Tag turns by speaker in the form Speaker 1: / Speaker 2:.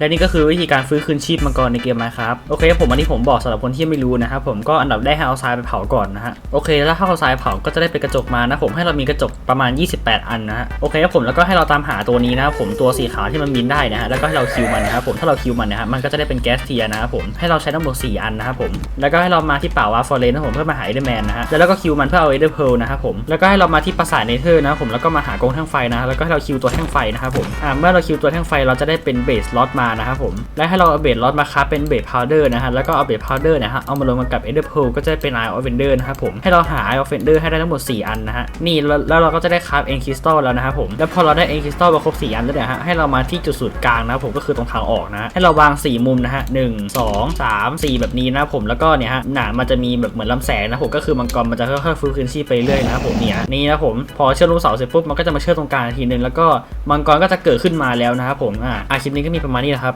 Speaker 1: และนี่ก็คือวิธีการฟื้นคืนชีพมังกรในเกมไมครับโอเคผมอันนี้ผมบอกสำหรับคนที่ไม่รู้นะครับผมก็อันดับแรกให้เอาทรายไปเผาก่อนนะฮะโอเคแล้วถ้าเอาทรายเผาก็จะได้เป็นกระจกมานะผมให้เรามีกระจกประมาณ 28 อันนะฮะโอเคครับผมแล้วก็ให้เราตามหาตัวนี้นะครับผมตัวสีขาวที่มันบินได้นะฮะแล้วก็ให้เราคิวมันนะครับผมถ้าเราคิวมันนะฮะมันก็จะได้เป็นแก๊สเทียนะครับผมให้เราใช้ทั้งหมด4อันนะครับผมแล้วก็ให้เรามาที่ป่าวาฟอร์เรนนะผมเพื่อมาหาเอเดอร์แมนนะฮะแล้วก็คิวมันเพื่อเอาเอเดอร์เพลนะครับผมแล้วก็ให้เรามาที่ปราสาทเนเธอร์นะผมแล้วก็มาหากรงแท่งไฟนะแล้วก็ให้เราคิวตัวแท่งไฟนะครับผมอ่าเมื่อเราคิวตัวแท่งไฟเราจะได้เป็นเบสล็อตมานะครับผมและให้เราเอาเบสล็อตมาคราเป็นเบสพาวเดอร์นะฮะแล้วก็เอาเบสพาวเดอร์นะฮะเอามารวมกันกับเอเดอร์เพลก็จะเป็นไอออฟเฟนเดอร์นะครับผมให้เราหาไอออฟเฟนเดอร์ให้ได้ทั้งหมด 4 อันนะฮะนี่แล้วเราก็จะได้คราฟเอ็นคริสตัลแล้วนะครับผมแล้วพอเราได้เอ็นคริสตัลมาครบ4อันแล้วเนี่ยฮะให้เรามาที่จุดศูนย์กลางนะครับผมก็คือตรงทางออกนะฮะให้เราวาง 4 มุมนะฮะหนึ่งสองสามสี่แบบนี้นะผมแล้วก็เนี่ยฮะหนามันจะมีแบบเหมือนลำแสงนะผมก็คือมังกรมันจะค่อยๆฟื้นคืนชีพไปเรื่อยนะผมเนี่ยนี่นะผมพอเชื่อมลูกเสาเสร็จปุ๊บมันก็จะมาเชื่อมตรงกลางทีนึงแล้วก็ มังกรก็จะเกิดขึ้นมาแล้วนะครับผมอ่าคลิปนี้ก็มีประมาณนี้นะครับ